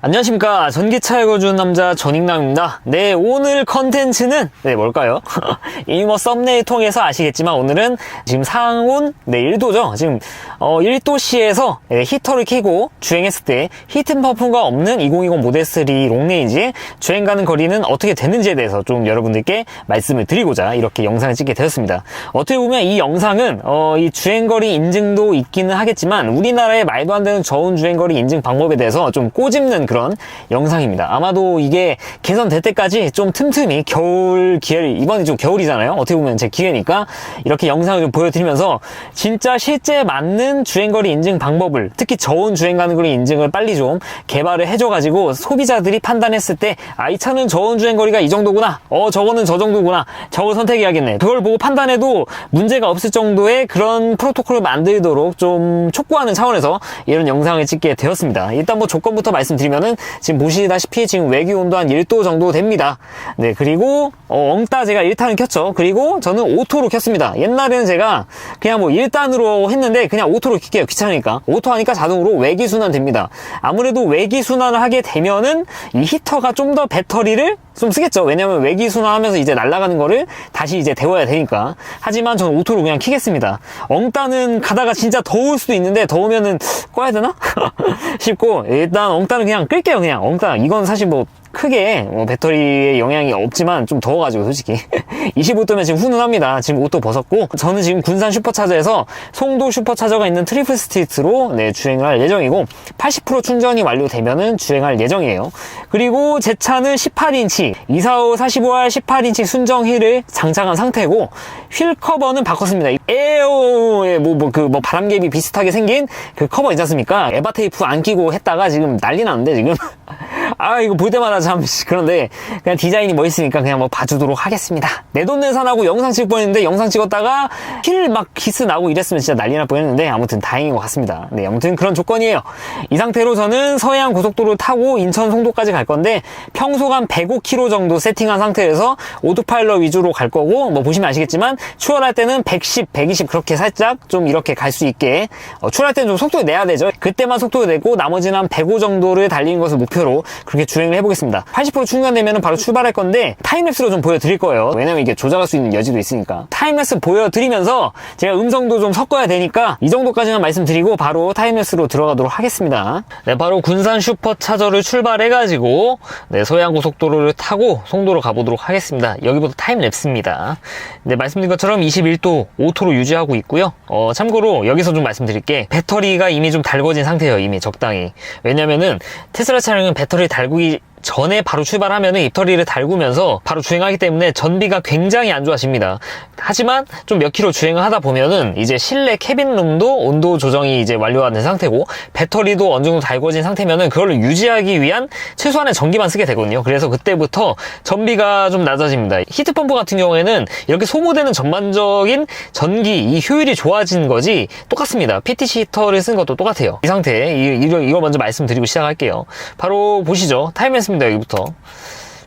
안녕하십니까. 전기차 읽어주는 남자 전익남입니다. 네 오늘 컨텐츠는 네 뭘까요? 이미 뭐 썸네일 통해서 아시겠지만 오늘은 지금 상온 네 1도죠. 지금 어 1도시에서 네, 히터를 켜고 주행했을 때 히트 펌프가 없는 2020 모델 3 롱레인지에 주행 가는 거리는 어떻게 되는지에 대해서 좀 여러분들께 말씀을 드리고자 이렇게 영상을 찍게 되었습니다. 어떻게 보면 이 영상은 어 이 주행 거리 인증도 있기는 하겠지만 우리나라의 말도 안 되는 저온 주행 거리 인증 방법에 대해서 좀 꼬집는 그런 영상입니다. 아마도 이게 개선될 때까지 좀 틈틈이 겨울 기회를 이번이 좀 겨울이잖아요. 어떻게 보면 제 기회니까 이렇게 영상을 좀 보여드리면서 진짜 실제 맞는 주행거리 인증 방법을 특히 저온 주행 가는 거리 인증을 빨리 좀 개발을 해줘가지고 소비자들이 판단했을 때 아 이 차는 저온 주행거리가 이 정도구나. 어 저거는 저 정도구나. 저걸 선택해야겠네. 그걸 보고 판단해도 문제가 없을 정도의 그런 프로토콜을 만들도록 좀 촉구하는 차원에서 이런 영상을 찍게 되었습니다. 일단 뭐 조건부터 말씀드리면 은 지금 보시다시피 지금 외기 온도 한 1도 정도 됩니다. 네, 그리고 어, 엉따 제가 1탄을 켰죠. 그리고 저는 오토로 켰습니다. 옛날에는 제가 그냥 뭐 1단으로 했는데 그냥 오토로 킬게요. 귀찮으니까. 오토 하니까 자동으로 외기 순환 됩니다. 아무래도 외기 순환을 하게 되면은 이 히터가 좀 더 배터리를 좀 쓰겠죠. 왜냐면 외기 순환하면서 이제 날아가는 거를 다시 이제 데워야 되니까. 하지만 저는 오토로 그냥 키겠습니다. 엉따는 가다가 진짜 더울 수도 있는데 더우면은 꺼야 되나? 싶고 일단 엉따는 그냥 끌게요. 그냥 엉따. 이건 사실 뭐 크게 뭐 배터리에 영향이 없지만 좀 더워가지고 솔직히. 25도면 지금 훈훈합니다. 지금 옷도 벗었고 저는 지금 군산 슈퍼차저에서 송도 슈퍼차저가 있는 트리플 스트리트로 네, 주행을 할 예정이고 80% 충전이 완료되면은 주행할 예정이에요. 그리고 제 차는 18인치 245 45R 18인치 순정 휠을 장착한 상태고 휠 커버는 바꿨습니다. 에어의 뭐뭐 그 뭐 바람개비 비슷하게 생긴 그 커버 있지 않습니까? 에바 테이프 안 끼고 했다가 지금 난리 났는데 지금 아 이거 볼 때마다 참 그런데 그냥 디자인이 멋있으니까 그냥 뭐 봐주도록 하겠습니다. 내 돈 내산하고 영상 찍을 뻔했는데 영상 찍었다가 힐막 기스 나고 이랬으면 진짜 난리 날 뻔했는데 아무튼 다행인 것 같습니다. 네 아무튼 그런 조건이에요. 이 상태로 저는 서해안 고속도로 타고 인천 송도까지 갈 건데 한 105km 정도 세팅한 상태에서 오토파일럿 위주로 갈 거고 뭐 보시면 아시겠지만 추월할 때는 110, 120 그렇게 살짝 좀 이렇게 갈 수 있게 어, 추월할 때는 좀 속도 내야 되죠. 그때만 속도 내고 나머지는 한 105 정도를 달리는 것을 목표로 그렇게 주행을 해보겠습니다. 80% 충전되면 바로 출발할 건데 타임랩스로 좀 보여드릴 거예요. 왜냐면 이게 조작할 수 있는 여지도 있으니까. 타임랩스 보여드리면서 제가 음성도 좀 섞어야 되니까 이 정도까지만 말씀드리고 바로 타임랩스로 들어가도록 하겠습니다. 네 바로 군산 슈퍼차저를 출발해가지고 네 서해안 고속도로를 타고 송도로 가보도록 하겠습니다. 여기부터 타임랩스입니다. 네 말씀드린 것처럼 21도 오토로 유지하고 있고요. 어, 참고로 여기서 좀 말씀드릴게. 배터리가 이미 좀 달궈진 상태예요 이미 적당히. 왜냐면은 테슬라 차량은 배터리 달 구기 전에 바로 출발하면은 입터리를 달구면서 바로 주행하기 때문에 전비가 굉장히 안 좋아집니다. 하지만 좀 몇 킬로 주행을 하다 보면은 이제 실내 캐빈룸도 온도 조정이 이제 완료가 된 상태고 배터리도 어느 정도 달궈진 상태면은 그걸 유지하기 위한 최소한의 전기만 쓰게 되거든요. 그래서 그때부터 전비가 좀 낮아집니다. 히트펌프 같은 경우에는 이렇게 소모되는 전반적인 전기 이 효율이 좋아진 거지 똑같습니다. PTC 히터를 쓴 것도 똑같아요. 이 상태 이, 이거, 이거 먼저 말씀드리고 시작할게요. 바로 보시죠. 타임 했습니다. 여기부터.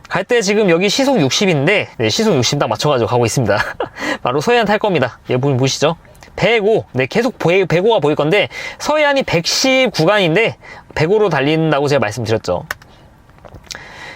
갈 때 지금 여기 시속 60인데 네, 시속 60 딱 맞춰가지고 가고 있습니다. 바로 서해안 탈 겁니다. 여기 보면 보시죠. 105. 네, 계속 105가 보일 건데 서해안이 110 구간인데 105로 달린다고 제가 말씀드렸죠.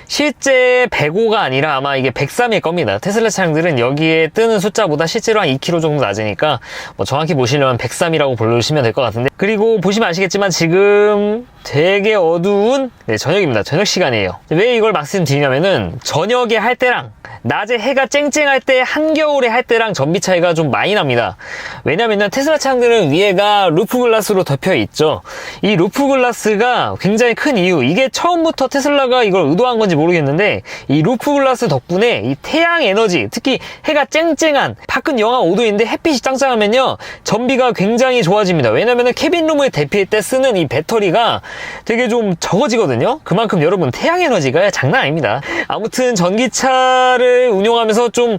실제 105가 아니라 아마 이게 103일 겁니다. 테슬라 차량들은 여기에 뜨는 숫자보다 실제로 한 2km 정도 낮으니까 뭐 정확히 보시려면 103이라고 부르시면 될 것 같은데 그리고 보시면 아시겠지만 지금 되게 어두운 네, 저녁입니다. 저녁 시간이에요. 왜 이걸 말씀드리냐면은 저녁에 할 때랑 낮에 해가 쨍쨍할 때 한겨울에 할 때랑 전비 차이가 좀 많이 납니다. 왜냐면은 테슬라 차량들은 위에가 루프 글라스로 덮여 있죠. 이 루프 글라스가 굉장히 큰 이유 이게 처음부터 테슬라가 이걸 의도한 건지 모르겠는데 이 루프 글라스 덕분에 이 태양 에너지 특히 해가 쨍쨍한 밖은 영하 5도인데 햇빛이 짱짱하면요 전비가 굉장히 좋아집니다. 왜냐면은 캐빈 룸을 대피할 때 쓰는 이 배터리가 되게 좀 적어지거든요. 그만큼 여러분 태양 에너지가 장난 아닙니다. 아무튼 전기차를 운용하면서 좀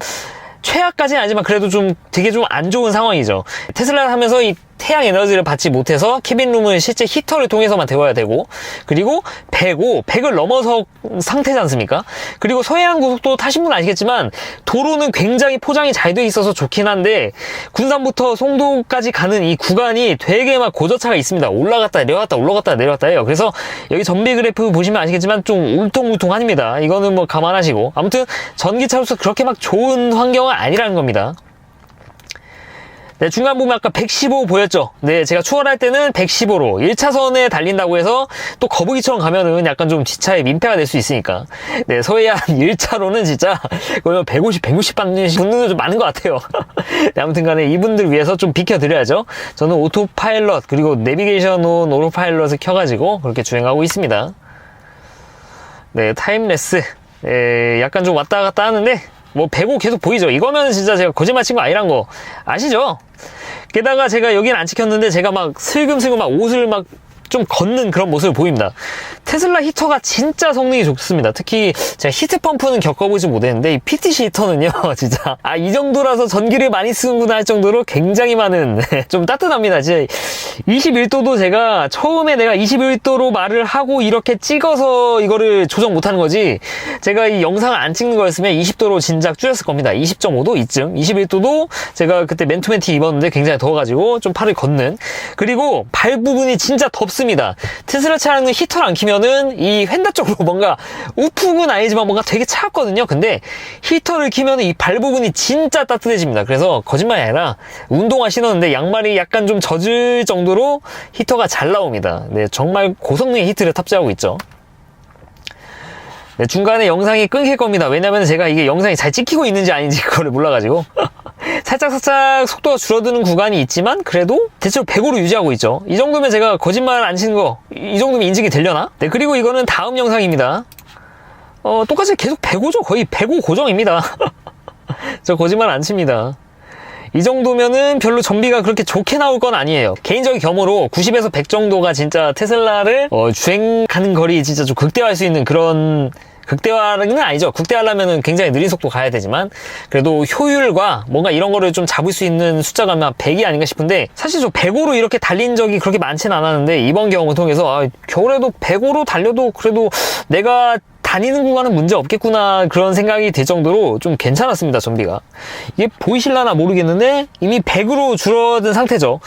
최악까지는 아니지만 그래도 좀 되게 좀 안 좋은 상황이죠. 테슬라 하면서 이 태양 에너지를 받지 못해서 캐빈룸은 실제 히터를 통해서만 데워야 되고 그리고 105, 100을 넘어서 상태지 않습니까? 그리고 서해안 고속도로 타신 분 아시겠지만 도로는 굉장히 포장이 잘 돼 있어서 좋긴 한데 군산부터 송도까지 가는 이 구간이 되게 막 고저차가 있습니다. 올라갔다 내려갔다 올라갔다 내려갔다 해요. 그래서 여기 전비 그래프 보시면 아시겠지만 좀 울퉁불퉁합니다. 이거는 뭐 감안하시고 아무튼 전기차로서 그렇게 막 좋은 환경은 아니라는 겁니다. 네, 중간 보면 아까 115 보였죠? 네, 제가 추월할 때는 115로 1차선에 달린다고 해서 또 거북이처럼 가면은 약간 좀 뒷차에 민폐가 될 수 있으니까. 네, 서해안 1차로는 진짜 거의 150, 160 받는 분들도 좀 많은 것 같아요. 네, 아무튼 간에 이분들 위해서 좀 비켜드려야죠. 저는 오토파일럿, 그리고 내비게이션 온 오토파일럿을 켜가지고 그렇게 주행하고 있습니다. 네, 타임레스. 예, 약간 좀 왔다 갔다 하는데, 뭐, 105 계속 보이죠? 이거면 진짜 제가 거짓말 친 거 아니란 거 아시죠? 게다가 제가 여긴 안 찍혔는데 제가 막 슬금슬금 막 옷을 막 좀 걷는 그런 모습을 보입니다. 테슬라 히터가 진짜 성능이 좋습니다. 특히 제가 히트펌프는 겪어보지 못했는데 이 PTC 히터는요, 진짜 아 이 정도라서 전기를 많이 쓰는구나 할 정도로 굉장히 많은 좀 따뜻합니다. 진짜 21도도 제가 처음에 내가 21도로 말을 하고 이렇게 찍어서 이거를 조정 못하는 거지 제가 이 영상을 안 찍는 거였으면 20도로 진작 줄였을 겁니다. 20.5도 이쯤 21도도 제가 그때 맨투맨티 입었는데 굉장히 더워가지고 좀 팔을 걷는 그리고 발 부분이 진짜 덥습니다. 테슬라 차량은 히터를 안 키면은 이 휀다 쪽으로 뭔가 우풍은 아니지만 뭔가 되게 차갑거든요. 근데 히터를 키면 이 발 부분이 진짜 따뜻해집니다. 그래서 거짓말이 아니라 운동화 신었는데 양말이 약간 좀 젖을 정도로 히터가 잘 나옵니다. 네, 정말 고성능의 히트를 탑재하고 있죠. 네, 중간에 영상이 끊길 겁니다. 왜냐면 제가 이게 영상이 잘 찍히고 있는지 아닌지 그거를 몰라가지고. 살짝 살짝 속도가 줄어드는 구간이 있지만 그래도 대체로 105로 유지하고 있죠. 이 정도면 제가 거짓말 안 치는 거 이 정도면 인증이 되려나? 네 그리고 이거는 다음 영상입니다. 어 똑같이 계속 105죠. 거의 105 고정입니다. 저 거짓말 안 칩니다. 이 정도면은 별로 전비가 그렇게 좋게 나올 건 아니에요. 개인적인 겸으로 90에서 100 정도가 진짜 테슬라를 어, 주행하는 거리 진짜 좀 극대화할 수 있는 그런 극대화는 아니죠. 극대화하려면 굉장히 느린 속도 가야 되지만 그래도 효율과 뭔가 이런 거를 좀 잡을 수 있는 숫자가 아마 100이 아닌가 싶은데 사실 저 105로 이렇게 달린 적이 그렇게 많지는 않았는데 이번 경험을 통해서 아, 겨울에도 105로 달려도 그래도 내가 다니는 구간은 문제 없겠구나 그런 생각이 들 정도로 좀 괜찮았습니다 전비가 이게 보이실라나 모르겠는데 이미 100으로 줄어든 상태죠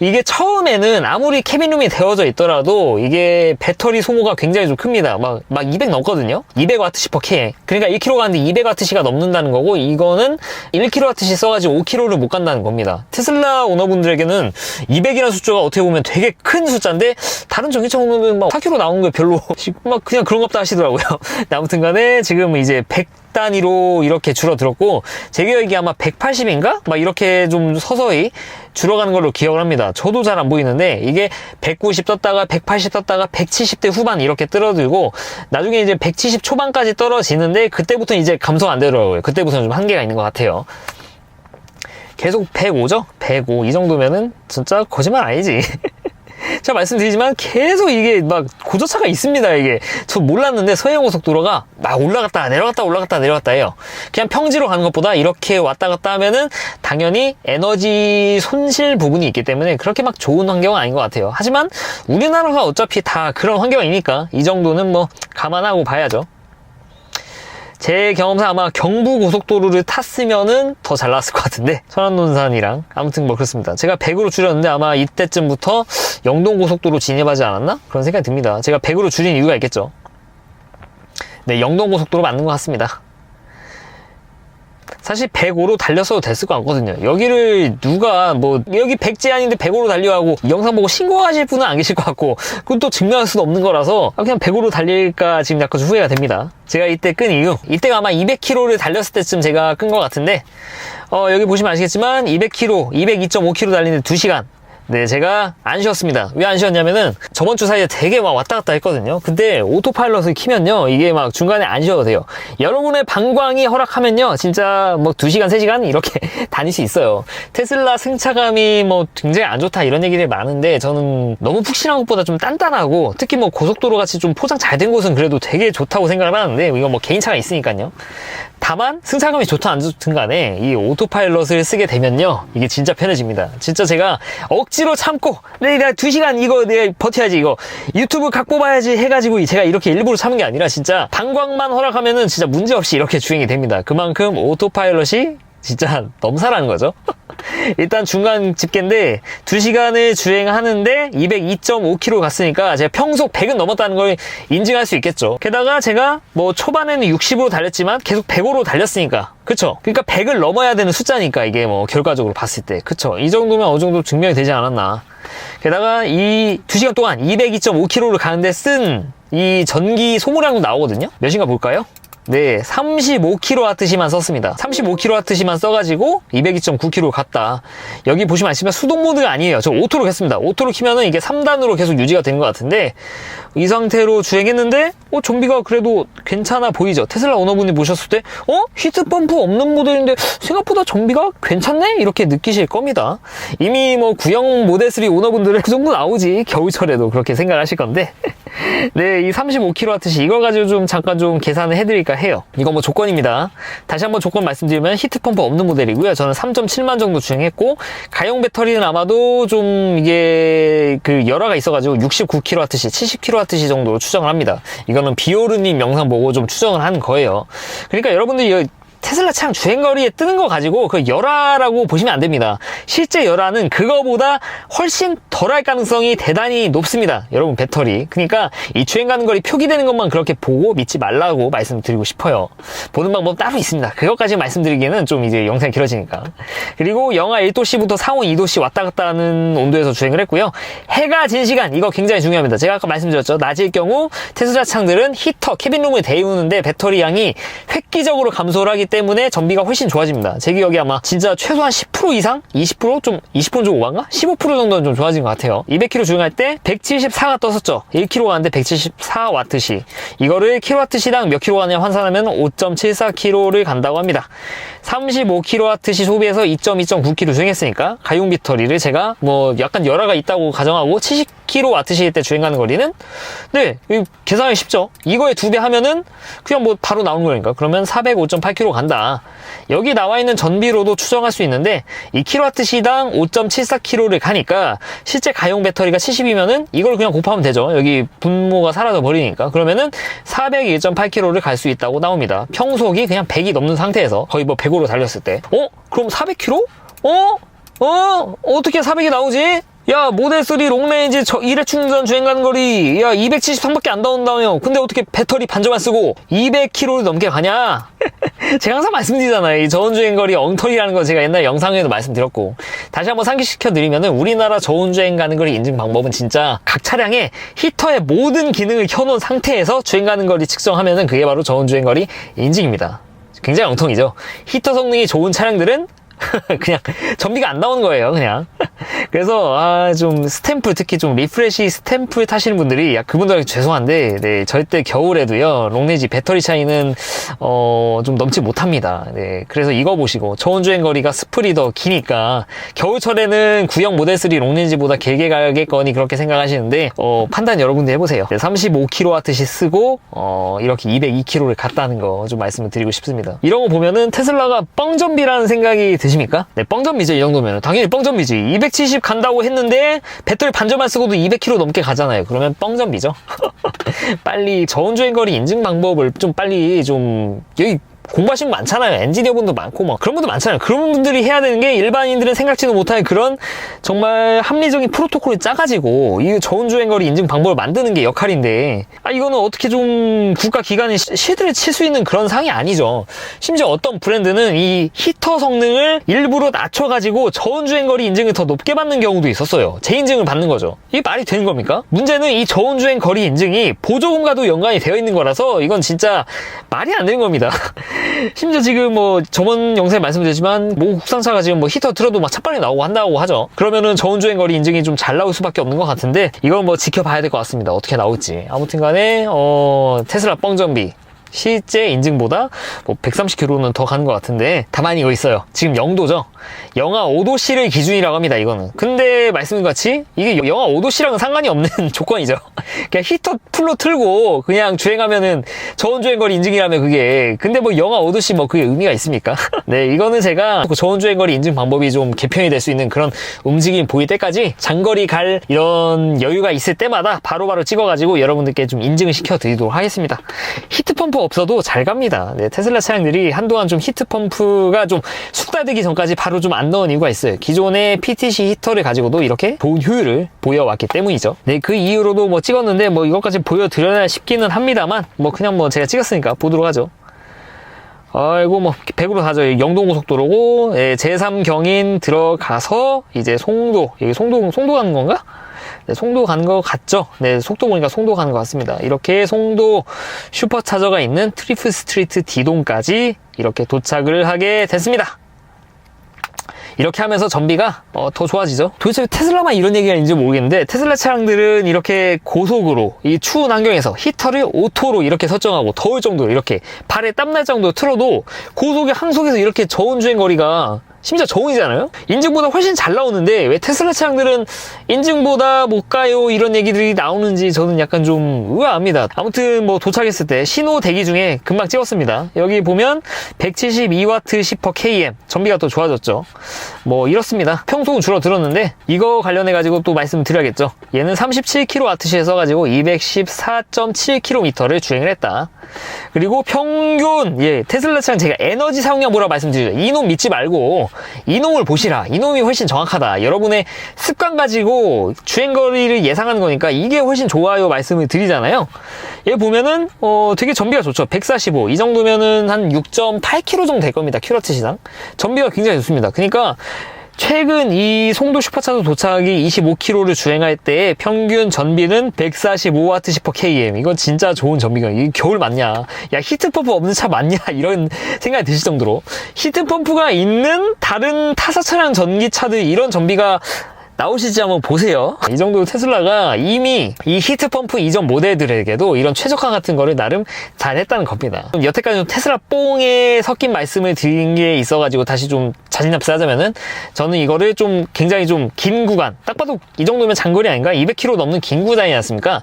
이게 처음에는 아무리 캐빈룸이 되어져 있더라도 이게 배터리 소모가 굉장히 좀 큽니다. 막, 막 200 넘거든요? 200Wh per K. 그러니까 1kg 가는데 200Wh가 넘는다는 거고, 이거는 1kWh 써가지고 5kg를 못 간다는 겁니다. 테슬라 오너분들에게는 200이라는 숫자가 어떻게 보면 되게 큰 숫자인데, 다른 전기차 오너는 막 4kg 나온 게 별로, 막 그냥 그런 겁다 하시더라고요. 아무튼 간에 지금 이제 100 단위로 이렇게 줄어들었고 제 기억이 아마 180인가? 막 이렇게 좀 서서히 줄어가는 걸로 기억을 합니다. 저도 잘 안 보이는데 이게 190 떴다가 180 떴다가 170대 후반 이렇게 떨어들고 나중에 이제 170 초반까지 떨어지는데 그때부터 이제 감소 안 되더라고요. 그때부터는 좀 한계가 있는 것 같아요. 계속 105죠? 105. 이 정도면은 진짜 거짓말 아니지. 제가 말씀드리지만 계속 이게 막 고저차가 있습니다 이게. 저 몰랐는데 서해고속도로가 막 올라갔다 내려갔다 올라갔다 내려갔다 해요. 그냥 평지로 가는 것보다 이렇게 왔다 갔다 하면은 당연히 에너지 손실 부분이 있기 때문에 그렇게 막 좋은 환경은 아닌 것 같아요. 하지만 우리나라가 어차피 다 그런 환경이니까 이 정도는 뭐 감안하고 봐야죠 제 경험상 아마 경부 고속도로를 탔으면은 더 잘 나왔을 것 같은데 천안논산이랑 아무튼 뭐 그렇습니다. 제가 100으로 줄였는데 아마 이때쯤부터 영동 고속도로 진입하지 않았나 그런 생각이 듭니다. 제가 100으로 줄인 이유가 있겠죠. 네, 영동 고속도로 맞는 것 같습니다. 사실 105로 달렸어도 됐을 것 같거든요. 여기를 누가 뭐 여기 100제 아닌데 105로 달려하고 이 영상 보고 신고하실 분은 안 계실 것 같고 그건 또 증명할 수도 없는 거라서 그냥 105로 달릴까 지금 약간 좀 후회가 됩니다. 제가 이때 끈 이유 이때가 아마 200km를 달렸을 때쯤 제가 끈 것 같은데 어, 여기 보시면 아시겠지만 200km, 202.5km 달리는데 2시간 네, 제가 안 쉬었습니다. 왜 안 쉬었냐면은 저번 주 사이에 되게 막 왔다 갔다 했거든요. 근데 오토파일럿을 키면요. 이게 막 중간에 안 쉬어도 돼요. 여러분의 방광이 허락하면요. 진짜 뭐 2시간, 3시간 이렇게 다닐 수 있어요. 테슬라 승차감이 뭐 굉장히 안 좋다 이런 얘기들이 많은데 저는 너무 푹신한 것보다 좀 단단하고 특히 뭐 고속도로 같이 좀 포장 잘 된 곳은 그래도 되게 좋다고 생각을 하는데 이건 뭐 개인차가 있으니까요. 다만 승차감이 좋든 안 좋든 간에 이 오토파일럿을 쓰게 되면요 이게 진짜 편해집니다 진짜 제가 억지 로 참고. 네, 내가 두 시간 이거 내가 버텨야지 이거. 유튜브 각 뽑아야지 해가지고 제가 이렇게 일부러 참은 게 아니라 진짜 방광만 허락하면은 진짜 문제없이 이렇게 주행이 됩니다. 그만큼 오토파일럿이 진짜 넘사라는 거죠. 일단 중간 집계인데 2시간을 주행하는데 202.5km 갔으니까 제가 평속 100은 넘었다는 걸 인증할 수 있겠죠. 게다가 제가 뭐 초반에는 60으로 달렸지만 계속 105로 달렸으니까 그쵸? 그러니까 100을 넘어야 되는 숫자니까 이게 뭐 결과적으로 봤을 때 그쵸? 이 정도면 어느 정도 증명이 되지 않았나. 게다가 이 2시간 동안 202.5km를 가는데 쓴 이 전기 소모량도 나오거든요. 몇인가 볼까요? 네, 35kWh만 썼습니다. 35kWh만 써가지고 202.9km 갔다. 여기 보시면 아시지만 수동 모드가 아니에요. 저 오토로 했습니다. 오토로 키면은 이게 3단으로 계속 유지가 되는 것 같은데 이 상태로 주행했는데 어 좀비가 그래도 괜찮아 보이죠. 테슬라 오너분이 보셨을 때 어? 히트 펌프 없는 모델인데 생각보다 좀비가 괜찮네? 이렇게 느끼실 겁니다. 이미 뭐 구형 모델 3 오너분들은 그 정도 나오지. 겨울철에도 그렇게 생각하실 건데 네, 이 35kWh 이걸 가지고 좀 잠깐 좀 계산을 해드릴까 해요. 이거 뭐 조건입니다. 다시 한번 조건 말씀드리면 히트 펌프 없는 모델이고요. 저는 3.7만 정도 주행했고 가용 배터리는 아마도 좀 이게 그 열화가 있어가지고 69kWh, 70kWh 정도로 추정을 합니다. 이 거는 비오르님 영상 보고 좀 추정을 한 거예요. 그러니까 여러분들이 테슬라 차량 주행거리에 뜨는 거 가지고 그 열화라고 보시면 안 됩니다. 실제 열화는 그거보다 훨씬 덜할 가능성이 대단히 높습니다. 여러분 배터리. 그러니까 이 주행 가는 거리 표기되는 것만 그렇게 보고 믿지 말라고 말씀드리고 싶어요. 보는 방법 따로 있습니다. 그것까지 말씀드리기에는 좀 이제 영상이 길어지니까. 그리고 영하 1도씨부터 상온 2도씨 왔다 갔다 하는 온도에서 주행을 했고요. 해가 진 시간 이거 굉장히 중요합니다. 제가 아까 말씀드렸죠. 낮일 경우 테슬라 차량들은 히터, 캐빈룸을 데우는데 배터리 양이 획기적으로 감소를 하기 때문에 전비가 훨씬 좋아집니다. 제 기억에 아마 진짜 최소한 10% 이상? 20%좀 20%좀 오반가? 15% 정도는 좀 좋아진 것 같아요. 200km 주행할 때 174가 떴었죠. 1km 가는데 174와트시. 이거를 킬로와트시당 몇 킬로 가냐 환산하면 5.74km를 간다고 합니다. 35kWh 소비해서 2.2.9km 주행했으니까 가용 배터리를 제가 뭐 약간 열화가 있다고 가정하고 70kWh일 때 주행 가는 거리는 네 계산하기 쉽죠. 이거에 두 배 하면은 그냥 뭐 바로 나오는 거니까 그러면 405.8km 간다. 여기 나와 있는 전비로도 추정할 수 있는데 2kWh당 5.74km를 가니까 실제 가용 배터리가 70이면은 이걸 그냥 곱하면 되죠. 여기 분모가 사라져 버리니까 그러면은 401.8km를 갈 수 있다고 나옵니다. 평속이 그냥 100이 넘는 상태에서 거의 뭐 105로 달렸을 때 어? 그럼 400km? 어? 어? 어떻게 400이 나오지? 야 모델 3 롱레인지 저 1회 충전 주행 가는 거리. 야 273밖에 안 나온다며. 근데 어떻게 배터리 반절만 쓰고 200km를 넘게 가냐? 제가 항상 말씀드리잖아요. 이 저온주행 거리 엉터리라는 거 제가 옛날 영상에도 말씀드렸고. 다시 한번 상기시켜 드리면 은 우리나라 저온주행 가는 거리 인증 방법은 진짜 각 차량에 히터의 모든 기능을 켜놓은 상태에서 주행 가는 거리 측정하면 은 그게 바로 저온주행 거리 인증입니다. 굉장히 엉통이죠. 히터 성능이 좋은 차량들은 그냥 전비가 안 나오는 거예요, 그냥. 그래서 아 좀 스탬프 특히 좀 리프레시 스탬프 타시는 분들이 야 그분들에게 죄송한데 네, 절대 겨울에도요 롱레지 배터리 차이는 어 좀 넘지 못합니다. 네, 그래서 이거 보시고 저온 주행 거리가 스프리 더 기니까 겨울철에는 구형 모델 3 롱레지보다 길게 가겠거니 그렇게 생각하시는데 어 판단 여러분들 해보세요. 네, 35kWh 쓰고 어 이렇게 202km를 갔다는 거 좀 말씀을 드리고 싶습니다. 이런 거 보면은 테슬라가 뻥전비라는 생각이 드 십니까? 네, 뻥전비죠 이 정도면 당연히 뻥전비지. 270 간다고 했는데 배터리 반절만 쓰고도 200km 넘게 가잖아요. 그러면 뻥전비죠. 빨리 저온주행 거리 인증 방법을 좀 빨리 좀 여기 공부하신 분 많잖아요. 엔지니어 분도 많고 막 그런 분도 많잖아요. 그런 분들이 해야 되는 게 일반인들은 생각지도 못할 그런 정말 합리적인 프로토콜을 짜가지고 이 저온주행거리 인증 방법을 만드는 게 역할인데 아 이거는 어떻게 좀 국가 기관이 시- 시드를 칠 수 있는 그런 상이 아니죠. 심지어 어떤 브랜드는 이 히터 성능을 일부러 낮춰가지고 저온주행거리 인증을 더 높게 받는 경우도 있었어요. 재인증을 받는 거죠. 이게 말이 되는 겁니까? 문제는 이 저온주행 거리 인증이 보조금과도 연관이 되어 있는 거라서 이건 진짜 말이 안 되는 겁니다. 심지어 지금 뭐 저번 영상에 말씀드렸지만 뭐 국산차가 지금 뭐 히터 틀어도 막 차빨리 나오고 한다고 하죠. 그러면은 저온주행 거리 인증이 좀 잘 나올 수밖에 없는 것 같은데 이건 뭐 지켜봐야 될 것 같습니다. 어떻게 나올지. 아무튼간에 어 테슬라 뻥전비 실제 인증보다 뭐 130km는 더 가는 것 같은데 다만 이거 있어요. 지금 영도죠. 영하 5도씨를 기준이라고 합니다, 이거는. 근데 말씀인 것 같이 이게 영하 5도씨랑은 상관이 없는 조건이죠. 그냥 히터 풀로 틀고 그냥 주행하면은 저온주행거리 인증이라면 그게 근데 뭐 영하 5도씨 뭐 그게 의미가 있습니까? 네, 이거는 제가 그 저온주행거리 인증 방법이 좀 개편이 될 수 있는 그런 움직임 보일 때까지 장거리 갈 이런 여유가 있을 때마다 바로바로 찍어가지고 여러분들께 좀 인증을 시켜드리도록 하겠습니다. 히트펌프 없어도 잘 갑니다. 네, 테슬라 차량들이 한동안 좀 히트 펌프가 좀 숙달되기 전까지 바로 좀 안 넣은 이유가 있어요. 기존의 PTC 히터를 가지고도 이렇게 좋은 효율을 보여왔기 때문이죠. 네, 그 이후로도 뭐 찍었는데 뭐 이것까지 보여드려야 싶기는 합니다만 뭐 그냥 뭐 제가 찍었으니까 보도록 하죠. 아이고 뭐 100으로 가죠. 영동고속도로고 예, 제3경인 들어가서 이제 송도 여기 송도 송도 가는 건가? 네, 송도 간거 같죠? 네, 속도 보니까 송도 가는 것 같습니다. 이렇게 송도 슈퍼차저가 있는 트리프 스트리트 D동까지 이렇게 도착을 하게 됐습니다. 이렇게 하면서 전비가 어, 더 좋아지죠. 도대체 테슬라만 이런 얘기가 있는지 모르겠는데 테슬라 차량들은 이렇게 고속으로 이 추운 환경에서 히터를 오토로 이렇게 설정하고 더울 정도로 이렇게 발에 땀날 정도로 틀어도 고속의 항속에서 이렇게 저온 주행 거리가 심지어 저온이잖아요? 인증보다 훨씬 잘 나오는데 왜 테슬라 차량들은 인증보다 못 가요 이런 얘기들이 나오는지 저는 약간 좀 의아합니다. 아무튼 뭐 도착했을 때 신호 대기 중에 금방 찍었습니다. 여기 보면 172W 10% km 전비가 또 좋아졌죠. 뭐 이렇습니다. 평소는 줄어들었는데 이거 관련해 가지고 또 말씀드려야겠죠. 얘는 37kWh에 써가지고 214.7km를 주행을 했다. 그리고 평균 예 테슬라 차량 제가 에너지 사용량 뭐라 말씀드리죠. 이놈 믿지 말고 이놈을 보시라. 이놈이 훨씬 정확하다. 여러분의 습관 가지고 주행거리를 예상하는 거니까 이게 훨씬 좋아요 말씀을 드리잖아요. 얘 보면은 어 되게 전비가 좋죠. 145. 이 정도면은 한 6.8km 정도 될 겁니다. 킬로와트 시당. 전비가 굉장히 좋습니다. 그러니까 최근 이 송도 슈퍼차도 도착이 25km를 주행할 때 평균 전비는 145W 10% km. 이건 진짜 좋은 전비가. 이게 겨울 맞냐? 야, 히트펌프 없는 차 맞냐? 이런 생각이 드실 정도로. 히트펌프가 있는 다른 타사 차량 전기차들 이런 전비가 나오시지 한번 보세요. 이 정도 테슬라가 이미 이 히트펌프 이전 모델들에게도 이런 최적화 같은 거를 나름 잘 했다는 겁니다. 여태까지 좀 테슬라 뽕에 섞인 말씀을 드린 게 있어가지고 다시 좀 자신납세 하자면은 저는 이거를 좀 굉장히 좀 긴 구간, 딱 봐도 이 정도면 장거리 아닌가? 200km 넘는 긴 구간이지 않습니까?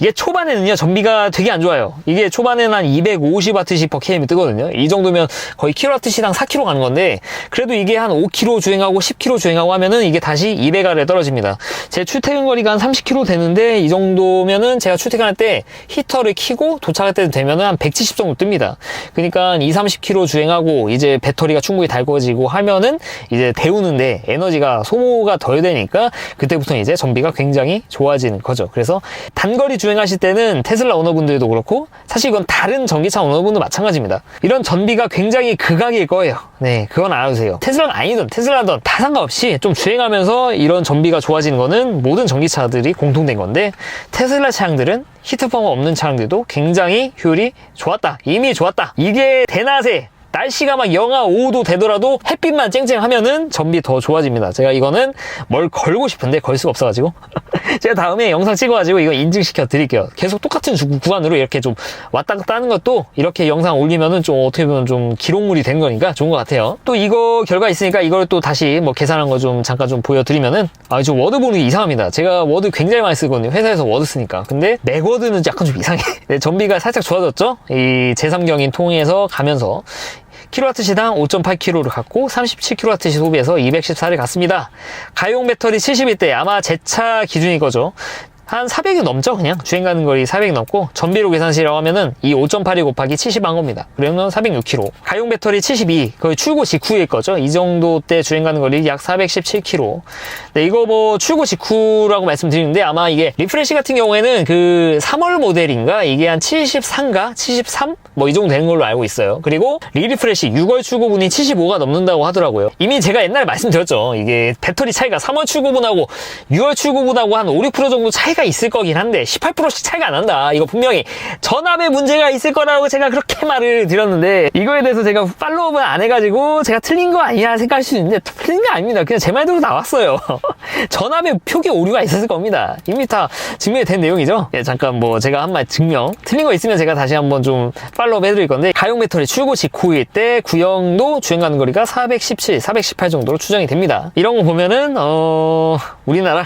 이게 초반에는요, 전비가 되게 안 좋아요. 이게 초반에는 한 250W per km 뜨거든요. 이 정도면 거의 킬로와트 시당 4km 가는 건데, 그래도 이게 한 5km 주행하고 10km 주행하고 하면은 이게 다시 200 아래 떨어집니다. 제 출퇴근 거리가 한 30km 되는데 이 정도면은 제가 출퇴근할 때 히터를 키고 도착할 때 되면은 한 170 정도 뜹니다. 그러니까 2, 30km 주행하고 이제 배터리가 충분히 달궈지고 하면은 이제 데우는데 에너지가 소모가 덜 되니까 그때부터 이제 전비가 굉장히 좋아지는 거죠. 그래서 단거리 주행하실 때는 테슬라 오너분들도 그렇고 사실 이건 다른 전기차 오너분도 마찬가지입니다. 이런 전비가 굉장히 극악일 거예요. 네, 그건 알아두세요. 테슬라는 아니든 테슬라든 다 상관없이 좀 주행하면서 이런 전비가 좋아지는 거는 모든 전기차들이 공통된 건데 테슬라 차량들은 히트펌프 없는 차량들도 굉장히 효율이 좋았다. 이미 좋았다. 이게 대낮에 날씨가 막 영하 5도 되더라도 햇빛만 쨍쨍하면은 전비 더 좋아집니다. 제가 이거는 뭘 걸고 싶은데 걸 수가 없어가지고 제가 다음에 영상 찍어가지고 이거 인증시켜 드릴게요. 계속 똑같은 주- 구간으로 이렇게 좀 왔다 갔다 하는 것도 이렇게 영상 올리면은 좀 어떻게 보면 좀 기록물이 된 거니까 좋은 것 같아요. 또 이거 결과 있으니까 이걸 또 다시 뭐 계산한 거 좀 잠깐 좀 보여드리면은 아, 저 워드 보는 게 이상합니다. 제가 워드 굉장히 많이 쓰거든요. 회사에서 워드 쓰니까. 근데 맥워드는 약간 좀 이상해. 네, 전비가 살짝 좋아졌죠? 이 제3경인 통해서 가면서 킬로와트 시당 5.8kg를 갖고 37kWh 소비해서 214를 갔습니다. 가용 배터리 70일 아마 제 차 기준인 거죠. 한 400이 넘죠, 그냥. 주행 가는 거리 400 넘고, 전비로 계산시라고 하면은 이 5.82 곱하기 70한 겁니다. 그러면 406km. 가용 배터리 72, 거의 출고 직후일 거죠. 이 정도 때 주행 가는 거리 약 417km. 네, 이거 뭐 출고 직후라고 말씀드리는데 아마 이게 리프레시 같은 경우에는 그 3월 모델인가? 이게 한 73가? 73? 뭐 이 정도 되는 걸로 알고 있어요. 그리고 리리프레시 6월 출고분이 75가 넘는다고 하더라고요. 이미 제가 옛날에 말씀드렸죠. 이게 배터리 차이가 3월 출고분하고 6월 출고분하고 한 5, 6% 정도 차이가 있을 거긴 한데 18%씩 차이가 안 난다. 이거 분명히 전압에 문제가 있을 거라고 제가 그렇게 말을 드렸는데 이거에 대해서 제가 팔로우업을 안 해가지고 제가 틀린 거 아니야 생각할 수 있는데 틀린 거 아닙니다. 그냥 제 말대로 나왔어요. 전압에 표기 오류가 있었을 겁니다. 이미 다 증명이 된 내용이죠. 예, 잠깐 뭐 제가 한 말 증명 틀린 거 있으면 제가 다시 한번 좀 팔로우 업 해드릴 건데 가용 배터리 출고 직후일 때 구형도 주행 가는 거리가 417, 418 정도로 추정이 됩니다. 이런 거 보면은 어 우리나라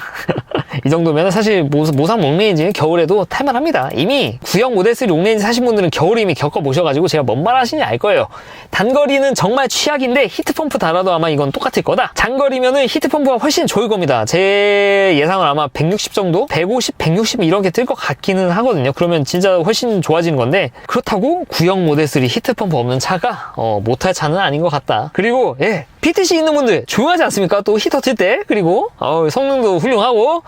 이 정도면 사실 모, 모상 롱레인지는 겨울에도 탈만합니다. 이미 구형 모델 3 롱레인지 사신 분들은 겨울에 이미 겪어보셔가지고 제가 뭔 말 하시는지 알 거예요. 단거리는 정말 취약인데 히트펌프 달아도 아마 이건 똑같을 거다. 장거리면은 히트펌프가 훨씬 좋을 겁니다. 제 예상은 아마 160 정도? 150, 160 이렇게 뜰 것 같기는 하거든요. 그러면 진짜 훨씬 좋아지는 건데 그렇다고 구형 모델 3 히트펌프 없는 차가 어, 못할 차는 아닌 것 같다. 그리고 예 PTC 있는 분들 조용하지 않습니까? 또 히터 틀때 그리고 어, 성능도 훌륭하고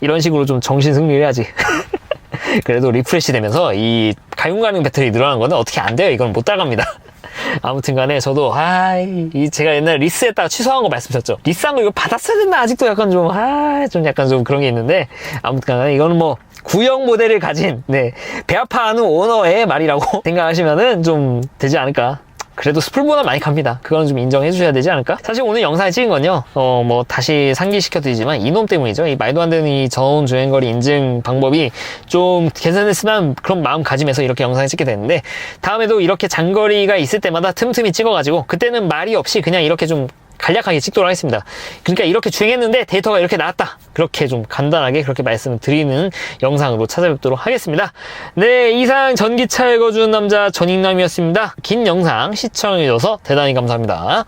이런 식으로 좀 정신 승리해야지. 그래도 리프레시 되면서 이 가용 가능 배터리 늘어나는 거는 어떻게 안 돼요. 이건 못 따라갑니다. 아무튼 간에 저도 아, 이 제가 옛날에 리스했다가 취소한 거 말씀드렸죠. 리스한 거 이거 받았어야 된다. 아직도 약간 좀 아, 좀 약간 좀 그런 게 있는데 아무튼 간에 이거는 뭐 구형 모델을 가진 네, 배아파하는 오너의 말이라고 생각하시면은 좀 되지 않을까. 그래도 스풀보다 많이 갑니다. 그건 좀 인정해 주셔야 되지 않을까? 사실 오늘 영상을 찍은 건요, 어, 뭐, 다시 상기시켜 드리지만, 이놈 때문이죠. 이 말도 안 되는 이 저온 주행거리 인증 방법이 좀 개선됐으면 그런 마음가짐에서 이렇게 영상을 찍게 됐는데, 다음에도 이렇게 장거리가 있을 때마다 틈틈이 찍어가지고, 그때는 말이 없이 그냥 이렇게 좀 간략하게 찍도록 하겠습니다. 그러니까 이렇게 주행했는데 데이터가 이렇게 나왔다. 그렇게 좀 간단하게 그렇게 말씀을 드리는 영상으로 찾아뵙도록 하겠습니다. 네, 이상 전기차에 거주는 남자 전익남이었습니다. 긴 영상 시청해주셔서 대단히 감사합니다.